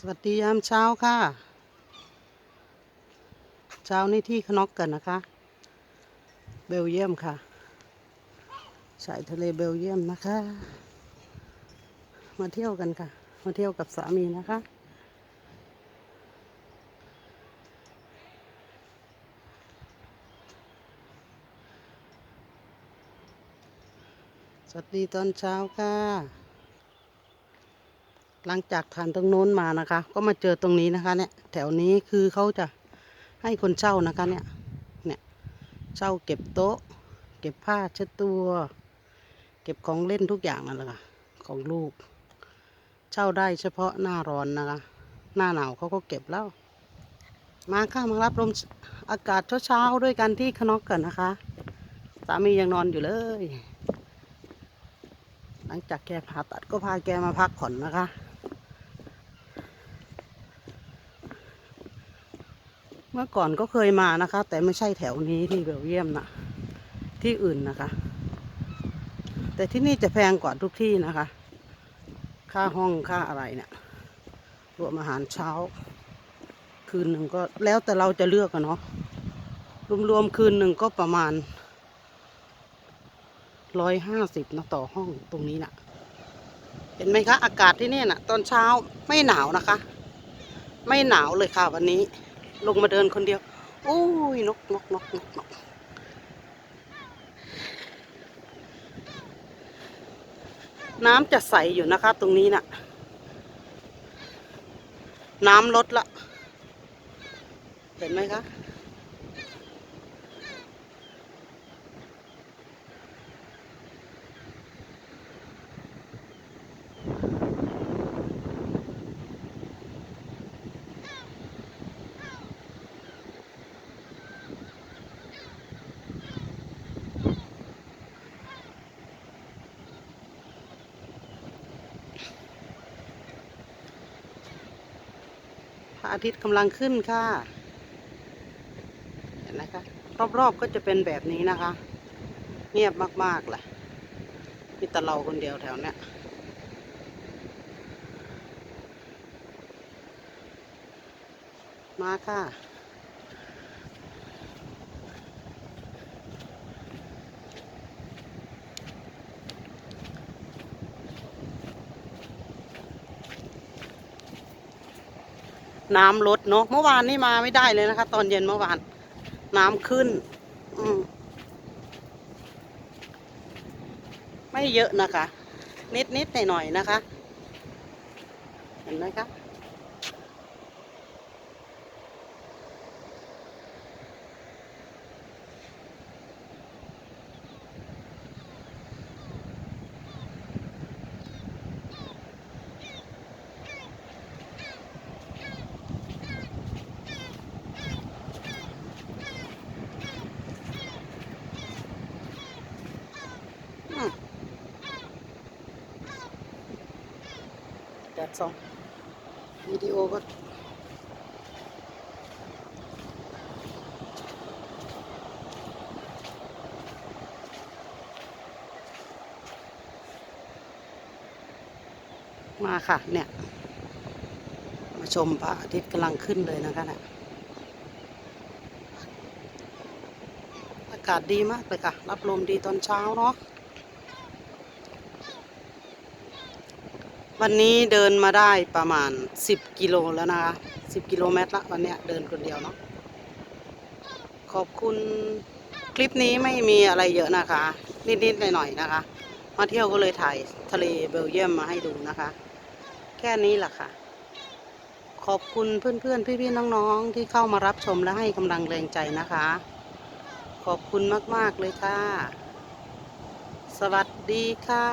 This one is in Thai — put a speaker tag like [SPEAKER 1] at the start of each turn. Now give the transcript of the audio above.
[SPEAKER 1] สวัสดียามเช้าค่ะ เช้านี้ที่ขนอกกันนะคะ เบลเยียมค่ะชายทะเลเบลเยียมนะคะ มาเที่ยวกันค่ะ มาเที่ยวกับสามีนะคะ สวัสดีตอนเช้าค่ะ หลังจากทานตรงโน้นมานะคะ ก็มาเจอตรงนี้นะคะ เนี่ย แถวนี้คือเขาจะให้คนเช่านะคะ เนี่ย เนี่ยเช่าเก็บโต๊ะ เก็บผ้าเช็ดตัว เก็บของเล่นทุกอย่างนั่นแหละค่ะของลูก เช่าได้เฉพาะหน้าร้อนนะคะ หน้าหนาวเขาก็เก็บแล้ว มาค่ะมารับลมอากาศเช้าๆด้วยกันที่ขนอกกันนะคะ สามียังนอนอยู่เลยหลังจากแกผ่าตัดก็พาแกมาพักผ่อนนะคะ มื่อก่อนก็เคยมานะคะ แต่ไม่ใช่แถวนี้ที่เบลเยียมนะที่อื่นนะคะ แต่ที่นี่จะแพงกว่าทุกที่นะคะ ค่าห้องค่าอะไรเนี่ยรวมอาหารเช้า คืนหนึ่งก็แล้วแต่เราจะเลือกอะเนาะรวมๆคืนหนึ่งก็ประมาณร้อยห้าสิบนะต่อห้องตรงนี้น่ะ เห็นไหมคะ อากาศที่นี่น่ะ ตอนเช้าไม่หนาวนะคะ ไม่หนาวเลยค่ะวันนี้ ลงมาเดินคนเดียวอุ้ยนกนกนกนกนกน้ำจะใสอยู่นะคะ ตรงนี้น่ะ น้ำลดละ เห็นไหมคะ ระอาทิตย์กำลังขึ้นค่ะ เห็นไหมคะ รอบๆก็จะเป็นแบบนี้นะคะ เงียบมากๆแหละมีแต่เราคนเดียวแถวเนี้ยมาค่ะ น้ำลดเนาะเมื่อวานนี่มาไม่ได้เลยนะคะ ตอนเย็นเมื่อวาน น้ำขึ้น อืมไม่เยอะนะคะ นิดนิดหน่อยหน่อยๆนะคะ เห็นไหมคะ แดดส่องวิดีโอก็มาค่ะ เนี่ย มาชมพระอาทิตย์กำลังขึ้นเลยนะคะเนี่ยอากาศดีมากเลยค่ะ รับลมดีตอนเช้าเนาะ วันนี้เดินมาได้ประมาณ 10 กิโลแล้วนะคะ 10 กิโลเมตรละวันเนี้ยเดินคนเดียวเนาะขอบคุณคลิปนี้ไม่มีอะไรเยอะนะคะ นิดๆหน่อยๆนะคะ มาเที่ยวก็เลยถ่ายทะเลเบลเยียมมาให้ดูนะคะ แค่นี้แหละค่ะ ขอบคุณเพื่อนๆ พี่ๆน้องๆ ที่เข้ามารับชมและให้กำลังแรงใจนะคะ ขอบคุณมากๆเลยค่ะ สวัสดีค่ะ